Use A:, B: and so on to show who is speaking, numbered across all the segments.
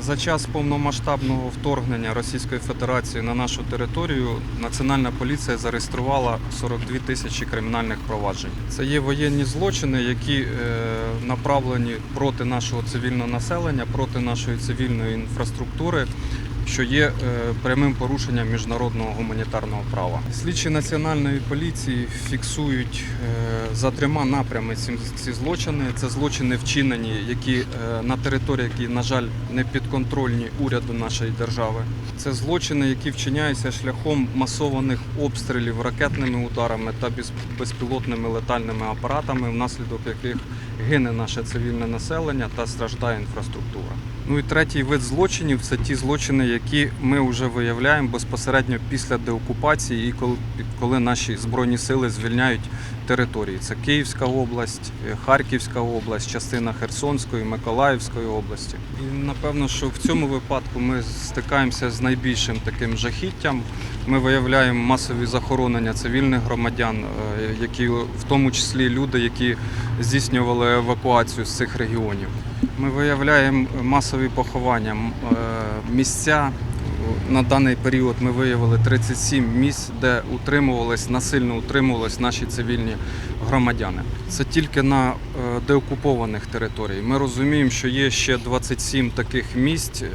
A: За час повномасштабного вторгнення Російської Федерації на нашу територію Національна поліція зареєструвала 42 тисячі кримінальних проваджень. Це є воєнні злочини, які е, направлені проти нашого цивільного населення, проти нашої цивільної інфраструктури. Що є е, прямим порушенням міжнародного гуманітарного права. Слідчі національної поліції фіксують е, за трьома напрями ці, злочини. Це злочини вчинені, які е, на території, які, на жаль, не підконтрольні уряду нашої держави. Це злочини, які вчиняються шляхом масованих обстрілів ракетними ударами та безпілотними летальними апаратами, внаслідок яких гине наше цивільне населення та страждає інфраструктура. Ну і третій вид злочинів це ті злочини, які ми вже виявляємо безпосередньо після деокупації і коли, наші збройні сили звільняють території. Це Київська область, е, Харківська область, частина Херсонської, Миколаївської області. І напевно, що в цьому випадку ми стикаємося з найбільшим таким жахіттям. Ми виявляємо масові захоронення цивільних громадян, е, які в тому числі люди, які здійснювали евакуацію з цих регіонів. Ми виявляємо масові поховання, е, місця. На даний період ми виявили 37 місць, де утримувались, насильно утримувались наші цивільні громадяни. Це тільки на е, деокупованих територіях. Ми розуміємо, що є ще 27 таких місць е,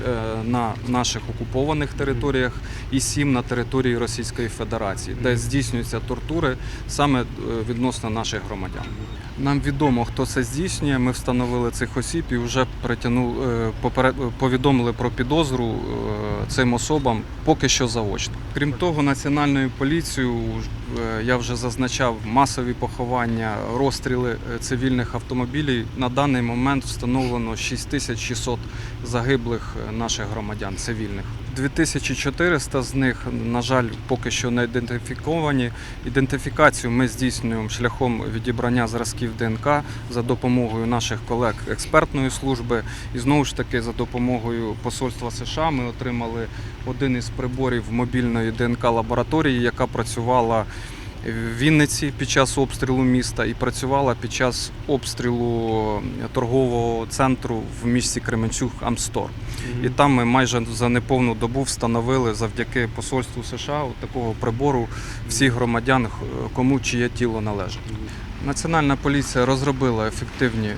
A: на наших окупованих територіях і 7 на території Російської Федерації, де здійснюються тортури саме е, відносно наших громадян. Нам відомо, хто це здійснює. Ми встановили цих осіб і вже притягнули, повідомили про підозру цим особам поки що заочно. Крім того, національною поліцією я вже зазначав масові поховання, розстріли е, цивільних автомобілів. На даний момент встановлено 6600 загиблих е, наших громадян цивільних. 2400 з них, на жаль, поки що не ідентифіковані. Ідентифікацію ми здійснюємо шляхом відібрання зразків ДНК за допомогою наших колег експертної служби. І знову ж таки, за допомогою посольства США ми отримали один із приборів мобільної ДНК лабораторії, яка працювала в Вінниці під час обстрілу міста і працювала під час обстрілу торгового центру в місті Кременчук Амстор. І там ми майже за неповну добу встановили завдяки посольству США от такого прибору всіх громадян, кому чиє тіло належить. Національна поліція розробила ефективні е,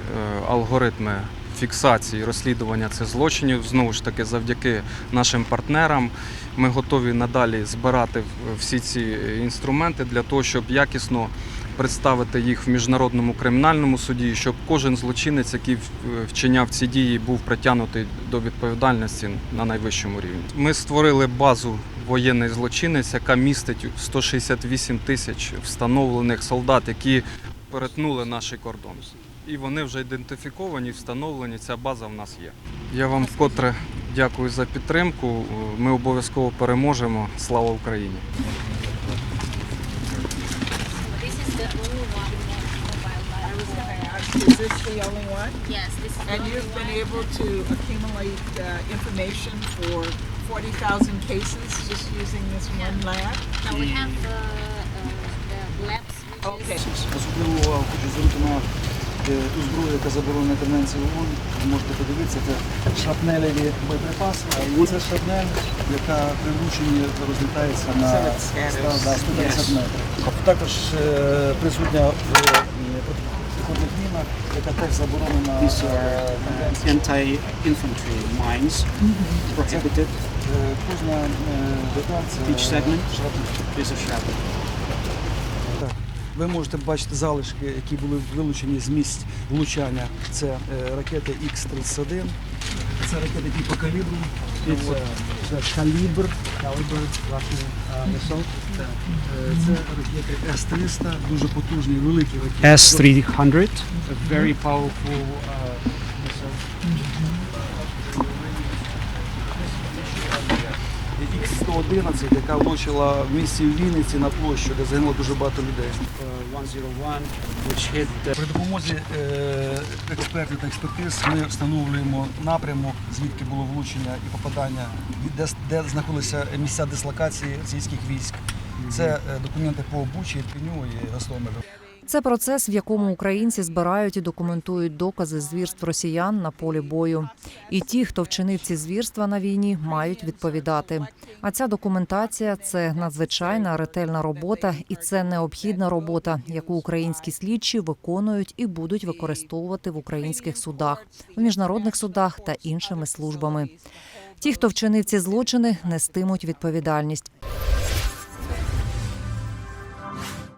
A: алгоритми фіксації розслідування цих злочинів. Знову ж таки, завдяки нашим партнерам. Ми готові надалі збирати всі ці інструменти для того, щоб якісно представити їх в міжнародному кримінальному суді, щоб кожен злочинець, який вчиняв ці дії, був притягнутий до відповідальності на найвищому рівні. Ми створили базу воєнний злочинець, яка містить 168 тисяч встановлених солдат, які перетнули наш кордон. І вони вже ідентифіковані, встановлені. Ця база в нас є. Я вам вкотре дякую за підтримку. Ми обов'язково переможемо. Слава Україні!
B: Is the
C: this the only one?
B: Yes, this is the
C: And
B: only
C: you've been
B: one.
C: able to accumulate uh, information for 40,000 cases just using this one lab?
B: Now we have uh, uh, the labs which
C: Okay.
D: На е, ту зброю, яка заборонена Конвенцією ООН. Ви можете подивитися, це шрапнелеві боєприпаси. Це шрапнель, яка при влученні розлітається на
C: So it scatters.
D: 100, да, 150 метрів. Також е, присутня в е, протипіхотних мінах, яка теж заборонена
E: anti-infantry mines, prohibited.
D: Е, Кожна деталь це шрапнель. Ви можете бачити залишки, які були вилучені з місць влучання. Це е, ракети Х-31, це ракети типу калібру. Це, це калібр, калібр, Е, Це ракети С-300, дуже потужні, великі ракети.
E: S300, a very powerful uh, missile.
D: Х-111, яка влучила в місті Вінниці на площу, де загинуло дуже багато людей.
E: Uh, 101, which hit the
D: При допомозі е, експертів та експертиз ми встановлюємо напрямок, звідки було влучення і попадання, де, де знаходилися місця дислокації російських військ. Це е, документи по Бучі, Пеню і Гостомелю.
F: Це процес, в якому українці збирають і документують докази звірств росіян на полі бою. І ті, хто вчинив ці звірства на війні, мають відповідати. А ця документація це надзвичайна ретельна робота, і це необхідна робота, яку українські слідчі виконують і будуть використовувати в українських судах, в міжнародних судах та іншими службами. Ті, хто вчинив ці злочини, нестимуть відповідальність.